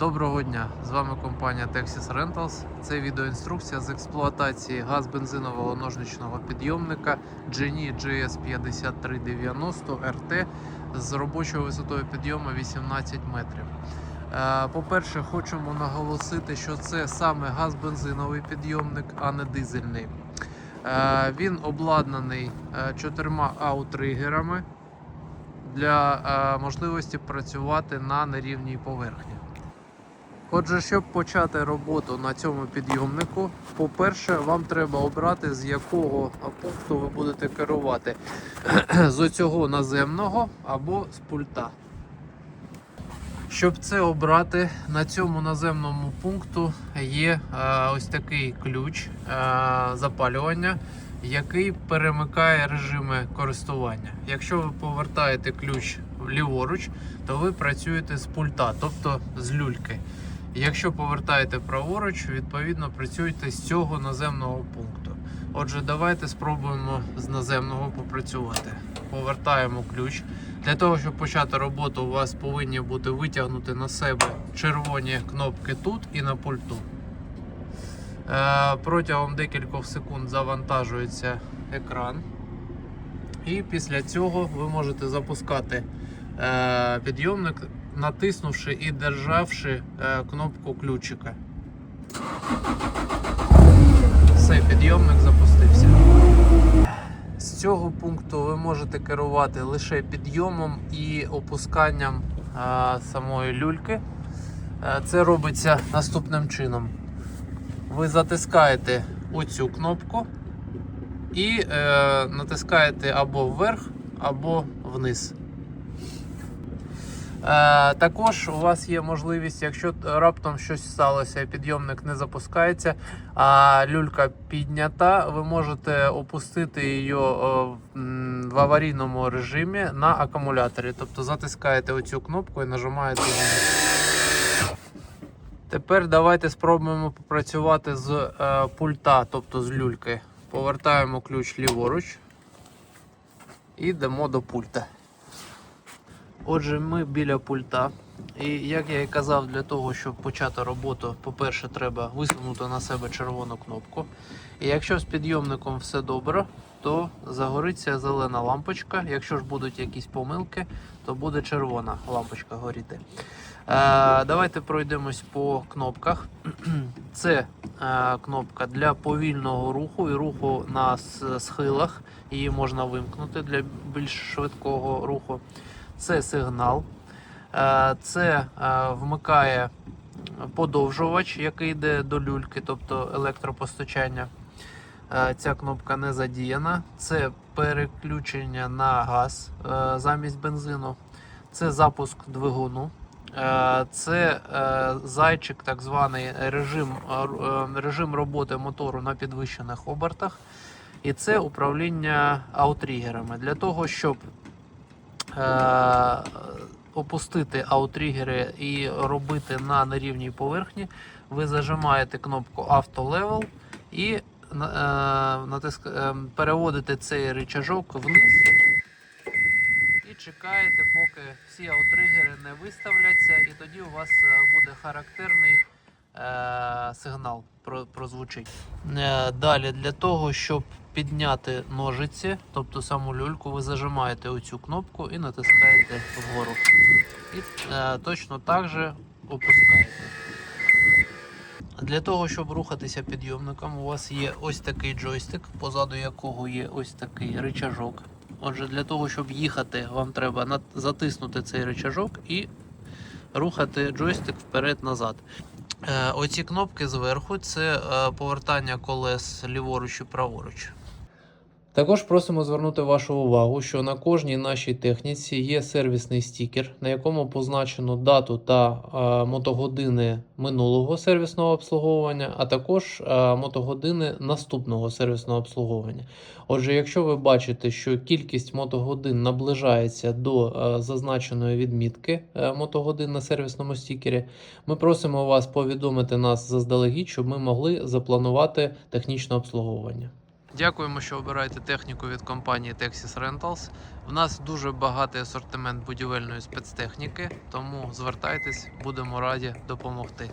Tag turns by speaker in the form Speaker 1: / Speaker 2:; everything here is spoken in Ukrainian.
Speaker 1: Доброго дня! З вами компанія Texas Rentals. Це відеоінструкція з експлуатації газ-бензинового ножничного підйомника Genie GS5390 RT з робочою висотою підйому 18 метрів. Е, По-перше, хочемо наголосити, що це саме газ-бензиновий підйомник, а не дизельний. Е, Він обладнаний е, чотирма аутригерами для можливості працювати на нерівній поверхні. Отже, щоб почати роботу на цьому підйомнику, по-перше, вам треба обрати, з якого пункту ви будете керувати з оцього наземного або з пульта. Щоб це обрати, на цьому наземному пункту є е, ось такий ключ е, запалювання, який перемикає режими користування. Якщо ви повертаєте ключ ліворуч, то ви працюєте з пульта, тобто з люльки. Якщо повертаєте праворуч, відповідно працюєте з цього наземного пункту. Отже, давайте спробуємо з наземного попрацювати. Повертаємо ключ. Для того, щоб почати роботу, у вас повинні бути витягнути на себе червоні кнопки тут і на пульту. Е, Протягом декількох секунд завантажується екран. І після цього ви можете запускати е, підйомник, натиснувши і державши е, кнопку ключика. Все, підйомник запустився. З цього пункту ви можете керувати лише підйомом і опусканням е, самої люльки. Е, Це робиться наступним чином. Ви затискаєте оцю кнопку і е, натискаєте або вверх, або вниз. Е, також у вас є можливість, якщо раптом щось сталося, підйомник не запускається, а люлька піднята, ви можете опустити її в аварійному режимі на акумуляторі. Тобто затискаєте оцю кнопку і нажимаєте. Тепер давайте спробуємо попрацювати з е, пульта, тобто з люльки. Повертаємо ключ ліворуч і йдемо до пульта. Отже, ми біля пульта. І як я і казав, для того, щоб почати роботу, по-перше, треба висунути на себе червону кнопку. І якщо з підйомником все добре, то загориться зелена лампочка. Якщо ж будуть якісь помилки, то буде червона лампочка горіти. Е, давайте пройдемось по кнопках. Це е, кнопка для повільного руху і руху на схилах. Її можна вимкнути для більш швидкого руху. Це сигнал. Е, Це е, вмикає подовжувач, який йде до люльки, тобто електропостачання. Е, Ця кнопка не задіяна. Це переключення на газ замість бензину. Це запуск двигуну. Це зайчик, так званий режим, режим роботи мотору на підвищених обертах. І це управління аутрігерами. Для того, щоб опустити аутригери і робити на нерівній поверхні, ви зажимаєте кнопку Auto Level і е, натиск, е, переводите цей рычажок вниз і чекаєте, поки всі аутригери не виставляться, і тоді у вас е, буде характерний е, сигнал прозвучить. Е, Далі для того, щоб підняти ножиці, тобто саму люльку, ви зажимаєте оцю кнопку і натискаєте вгору. І е, точно так же опускаєте. Для того, щоб рухатися підйомником, у вас є ось такий джойстик, позаду якого є ось такий рычажок. Отже, для того, щоб їхати, вам треба затиснути цей рычажок і рухати джойстик вперед-назад. Е, Оці кнопки зверху це е, повертання колес ліворуч і праворуч. Також просимо звернути вашу увагу, що на кожній нашій техніці є сервісний стікер, на якому позначено дату та е, мотогодини минулого сервісного обслуговування, а також е, мотогодини наступного сервісного обслуговування. Отже, якщо ви бачите, що кількість мотогодин наближається до е, зазначеної відмітки е, мотогодин на сервісному стікері, ми просимо вас повідомити нас заздалегідь, щоб ми могли запланувати технічне обслуговування. Дякуємо, що обираєте техніку від компанії Texas Rentals. У нас дуже багатий асортимент будівельної спецтехніки, тому звертайтесь, будемо раді допомогти.